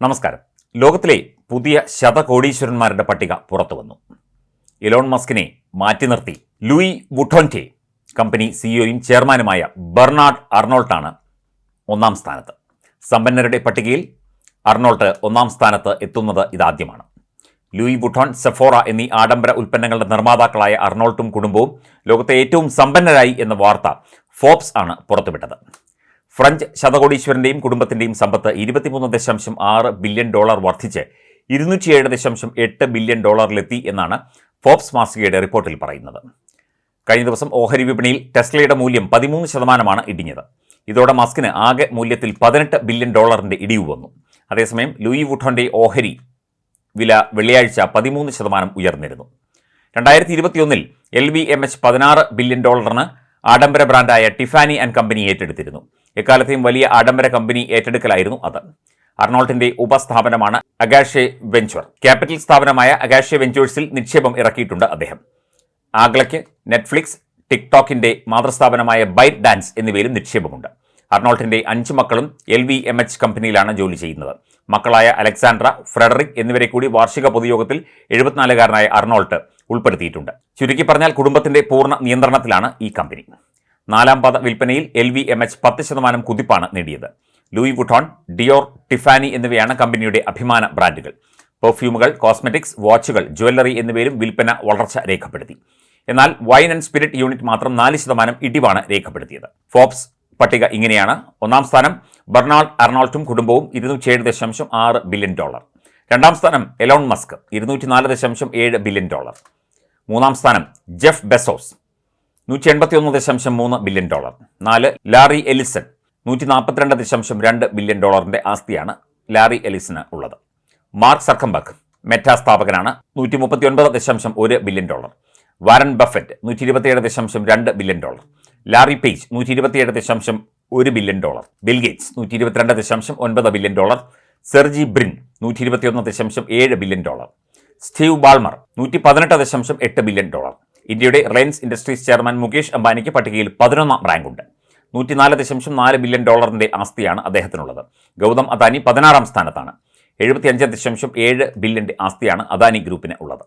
നമസ്കാരം. ലോകത്തിലെ പുതിയ ശതകോടീശ്വരന്മാരുടെ പട്ടിക പുറത്തു വന്നു ഇലോൺ മസ്കിനെ മാറ്റി നിർത്തി ലൂയി വുട്ടോന്റെ കമ്പനി സിഇഒയും ചെയർമാനുമായ ബെർണാഡ് അർണോൾട്ടാണ് ഒന്നാം സ്ഥാനത്ത്. സമ്പന്നരുടെ പട്ടികയിൽ അർണോൾട്ട് ഒന്നാം സ്ഥാനത്ത് എത്തുന്നത് ഇതാദ്യമാണ്. ലൂയി വുട്ടോൺ സെഫോറ എന്നീ ആഡംബര ഉൽപ്പന്നങ്ങളുടെ നിർമ്മാതാക്കളായ അർണോൾട്ടും കുടുംബവും ലോകത്തെ ഏറ്റവും സമ്പന്നരായി എന്ന വാർത്ത ഫോബ്സ് ആണ് പുറത്തുവിട്ടത്. ഫ്രഞ്ച് ശതകോടീശ്വരന്റെയും കുടുംബത്തിന്റെയും സമ്പത്ത് ഇരുപത്തിമൂന്ന് ദശാംശം ആറ് ബില്യൺ ഡോളർ വർദ്ധിച്ച് ഇരുന്നൂറ്റിയേഴ് ദശാംശം എട്ട് ബില്യൺ ഡോളറിലെത്തി എന്നാണ് ഫോബ്സ് മാസികയുടെ റിപ്പോർട്ടിൽ പറയുന്നത്. കഴിഞ്ഞ ദിവസം ഓഹരി വിപണിയിൽ ടെസ്ലയുടെ മൂല്യം പതിമൂന്ന് ശതമാനമാണ് ഇടിഞ്ഞത്. ഇതോടെ മാസ്കിന് ആകെ മൂല്യത്തിൽ പതിനെട്ട് ബില്യൺ ഡോളറിന്റെ ഇടിവ് വന്നു. അതേസമയം ലൂയി വുട്ടോന്റെ ഓഹരി വില വെള്ളിയാഴ്ച പതിമൂന്ന് ശതമാനം ഉയർന്നിരുന്നു. രണ്ടായിരത്തി ഇരുപത്തിയൊന്നിൽ എൽ വി എം എച്ച് പതിനാറ് ബില്യൺ ഡോളറിന് ആഡംബര ബ്രാൻഡായ ടിഫാനി ആൻഡ് കമ്പനി ഏറ്റെടുത്തിരുന്നു. എക്കാലത്തെയും വലിയ ആഡംബര കമ്പനി ഏറ്റെടുക്കലായിരുന്നു അത്. അർണോൾട്ടിന്റെ ഉപസ്ഥാപനമാണ് അഗാഷെ വെഞ്ചർ. ക്യാപിറ്റൽ സ്ഥാപനമായ അഗാഷെ വെഞ്ചേഴ്സിൽ നിക്ഷേപം ഇറക്കിയിട്ടുണ്ട് അദ്ദേഹം. ആഗ്ലയ്ക്ക് നെറ്റ്ഫ്ലിക്സ് ടിക്ടോക്കിന്റെ മാതൃസ്ഥാപനമായ ബൈറ്റ് ഡാൻസ് എന്നിവയിലും നിക്ഷേപമുണ്ട്. അർണോൾട്ടിന്റെ അഞ്ച് മക്കളും എൽ വി എം എച്ച് കമ്പനിയിലാണ് ജോലി ചെയ്യുന്നത്. മക്കളായ അലക്സാൻഡ്ര ഫ്രെഡറിക് എന്നിവരെ കൂടി വാർഷിക പൊതുയോഗത്തിൽ എഴുപത്തിനാലുകാരനായ അർണോൾട്ട് ഉൾപ്പെടുത്തിയിട്ടുണ്ട്. ചുരുക്കി പറഞ്ഞാൽ കുടുംബത്തിന്റെ പൂർണ നിയന്ത്രണത്തിലാണ് ഈ കമ്പനി. നാലാം പാദ വിൽപ്പനയിൽ എൽ വി എം എച്ച് പത്ത് ശതമാനം കുതിപ്പാണ് നേടിയത്. ലൂയി വുട്ടോൺ ഡിയോർ ടിഫാനി എന്നിവയാണ് കമ്പനിയുടെ അഭിമാന ബ്രാൻഡുകൾ. പെർഫ്യൂമുകൾ കോസ്മെറ്റിക്സ് വാച്ചുകൾ ജ്വല്ലറി എന്നിവയിലും വിൽപ്പന വളർച്ച രേഖപ്പെടുത്തി. എന്നാൽ വൈൻ ആൻഡ് സ്പിരിറ്റ് യൂണിറ്റ് മാത്രം നാല് ശതമാനം ഇടിവാണ് രേഖപ്പെടുത്തിയത്. ഫോബ്സ് പട്ടിക ഇങ്ങനെയാണ്. ഒന്നാം സ്ഥാനം ബെർണാൾഡ് അർണോൾട്ടും കുടുംബവും ഇരുന്നൂറ്റിയേഴ് ദശാംശം ആറ് ബില്യൺ ഡോളർ. രണ്ടാം സ്ഥാനം എലോൺ മസ്ക് ഇരുന്നൂറ്റിനാല് ദശാംശം ഏഴ് ബില്യൺ ഡോളർ. മൂന്നാം സ്ഥാനം ജെഫ് ബെസോസ് നൂറ്റി എൺപത്തിയൊന്ന് ദശാംശം മൂന്ന് ബില്യൺ ഡോളർ. നാല് ലാറി എലിസൺ നൂറ്റി നാൽപ്പത്തിരണ്ട് ദശാംശം രണ്ട് ബില്യൺ ഡോളറിന്റെ ആസ്തിയാണ് ലാറി എലിസന് ഉള്ളത്. മാർക്ക് സർക്കംബർഗ് മെറ്റ സ്ഥാപകനാണ് നൂറ്റി മുപ്പത്തിയൊൻപത് ദശാംശം ഒരു ബില്യൺ ഡോളർ. വാരൻ ബഫറ്റ് നൂറ്റി ഇരുപത്തിയേഴ് ദശാംശം രണ്ട് ബില്യൺ ഡോളർ. ലാറി പേജ് നൂറ്റി ഇരുപത്തിയേഴ് ദശാംശം ഒരു ബില്യൺ ഡോളർ. ബിൽ ഗേറ്റ്സ് നൂറ്റി ഇരുപത്തിരണ്ട് ദശാംശം ഒൻപത് ബില്യൺ ഡോളർ. സെർജി ബ്രിൻ നൂറ്റി ഇരുപത്തിയൊന്ന് ദശാംശം ഏഴ് ബില്യൺ ഡോളർ. സ്റ്റീവ് ബാൾമർ നൂറ്റി പതിനെട്ട് ദശാംശം എട്ട് ബില്യൺ ഡോളർ. ഇന്ത്യയുടെ റിലയൻസ് ഇൻഡസ്ട്രീസ് ചെയർമാൻ മുകേഷ് അംബാനിക്ക് പട്ടികയിൽ പതിനൊന്നാം റാങ്കുണ്ട്. നൂറ്റിനാല് ദശാംശം നാല് ബില്യൺ ഡോളറിന്റെ ആസ്തിയാണ് അദ്ദേഹത്തിനുള്ളത്. ഗൗതം അദാനി പതിനാറാം സ്ഥാനത്താണ്. എഴുപത്തിയഞ്ച് ദശാംശം ഏഴ് ബില്യന്റെ ആസ്തിയാണ് അദാനി ഗ്രൂപ്പിന് ഉള്ളത്.